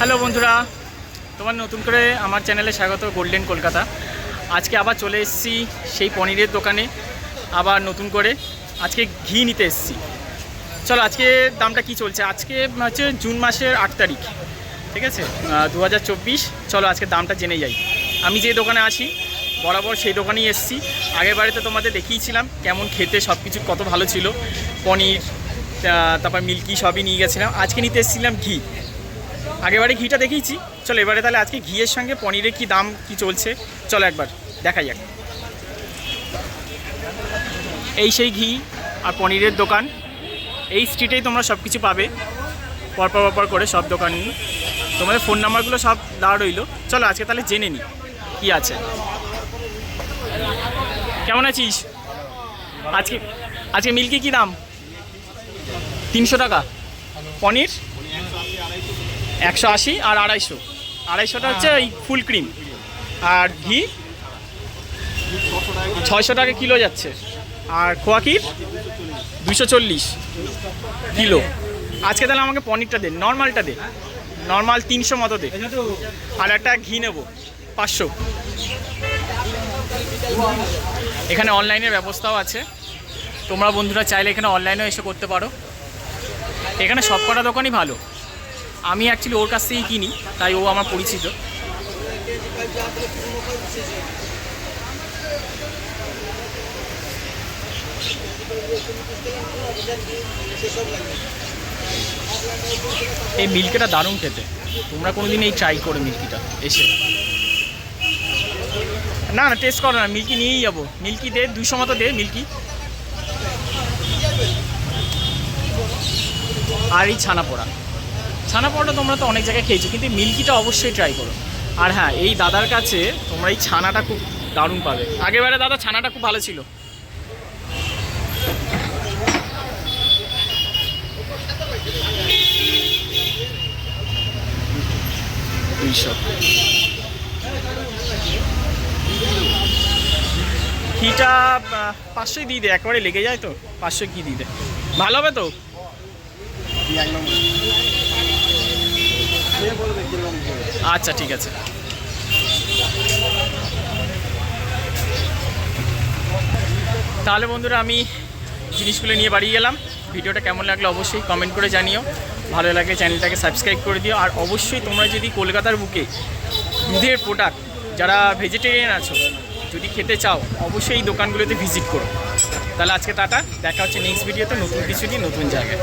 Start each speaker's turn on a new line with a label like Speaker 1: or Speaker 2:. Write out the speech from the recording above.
Speaker 1: Hello বন্ধুরা, তোমার নতুন করে আমার চ্যানেলে স্বাগত গোল্ডেন কলকাতা আজকে আবার চলে এসেছি সেই পনিরের দোকানে, আবার নতুন করে আজকে ঘি নিতে এসেছি। চলো আজকে দামটা কি চলছে? আজকে হচ্ছে জুন মাসের আট তারিখ, ঠিক আছে? দু হাজার চব্বিশ। চলো আজকে দামটা জেনে যাই। আমি যে দোকানে আছি, বরাবর সেই দোকানেই এসেছি। আগের বারে তো তোমাদের দেখিয়েছিলাম কেমন খেতে সব কিছু কত ভালো ছিল। পনির তারপর মিল্কি সবই নিয়ে গেছিলাম। আজকে নিতে এসেছিলাম ঘি। আগেবারে ঘিটা দেখিয়েছি চলো এবারে তাহলে আজকে ঘিয়ের সঙ্গে পনিরের কি দাম, কি চলছে? চলো একবার দেখা যাক এই সেই ঘি আর পনিরের দোকান। এই স্ট্রিটেই তোমরা সব কিছু পাবে। পরপর পরপর করে সব দোকান তোমাদের ফোন নাম্বারগুলো সব দেওয়া রইল। চলো আজকে তাহলে জেনে নিই কি আছে। কেমন আছিস? আজকে আজকে মিল্কি কি দাম? তিনশো টাকা। পনির? একশো আশি আর আড়াইশো। আড়াইশোটা হচ্ছে এই ফুল ক্রিম। আর ঘি ছয়শো টাকা কিলো যাচ্ছে। আর খোয়া ক্ষীর দুশো চল্লিশ কিলো। আজকে তাহলে আমাকে পনিরটা দে নর্মালটা দে। নর্মাল তিনশো মতো দে। আর একটা ঘি নেব পাঁচশো। এখানে অনলাইনের ব্যবস্থাও আছে। তোমরা বন্ধুরা চাইলে এখানে অনলাইনেও এসে করতে পারো। এখানে সব কটা দোকানই ভালো। আমি অ্যাকচুয়ালি ওর কাছ থেকেই কিনি, তাই ও আমার পরিচিত। এই মিল্কিটা দারুণ খেতে। তোমরা কোনোদিন এই ট্রাই করো মিল্কিটা, এসে। না না টেস্ট করো না, মিল্কি নিয়েই যাব। মিল্কি দে দুশো মতো দে, মিল্কি। আর এই ছানা পোড়া। ছানা পোড়াটা তোমরা তো অনেক জায়গায় খেয়েছো, কিন্তু মিল্কিটা অবশ্যই ট্রাই করো। আর হ্যাঁ এই দাদার কাছে তোমরা এই ছানাটা খুব দারুণ পাবে। আগেবারে দাদা ছানাটা খুব ভালো ছিল। ঘিটা পাঁচশোই দিয়ে দে, একবারে লেগে যায় তো? পাঁচশো কি দিয়ে দে? ভালো হবে তো? আচ্ছা ঠিক আছে। তাহলে বন্ধুরা, আমি জিনিসগুলো নিয়ে বাড়ি গেলাম। ভিডিওটা কেমন লাগল অবশ্যই কমেন্ট করে জানিও। ভালো লাগে চ্যানেলটাকে সাবস্ক্রাইব করে দিও। আর অবশ্যই তোমরা যদি কলকাতার বুকে দুধের প্রোডাক্ট যারা ভেজিটেরিয়ান আছো, যদি খেতে চাও, অবশ্যই এই দোকানগুলোতে ভিজিট করো। তাহলে আজকে টাটা। দেখা হচ্ছে নেক্সট ভিডিওতে নতুন কিছু নতুন জায়গায়।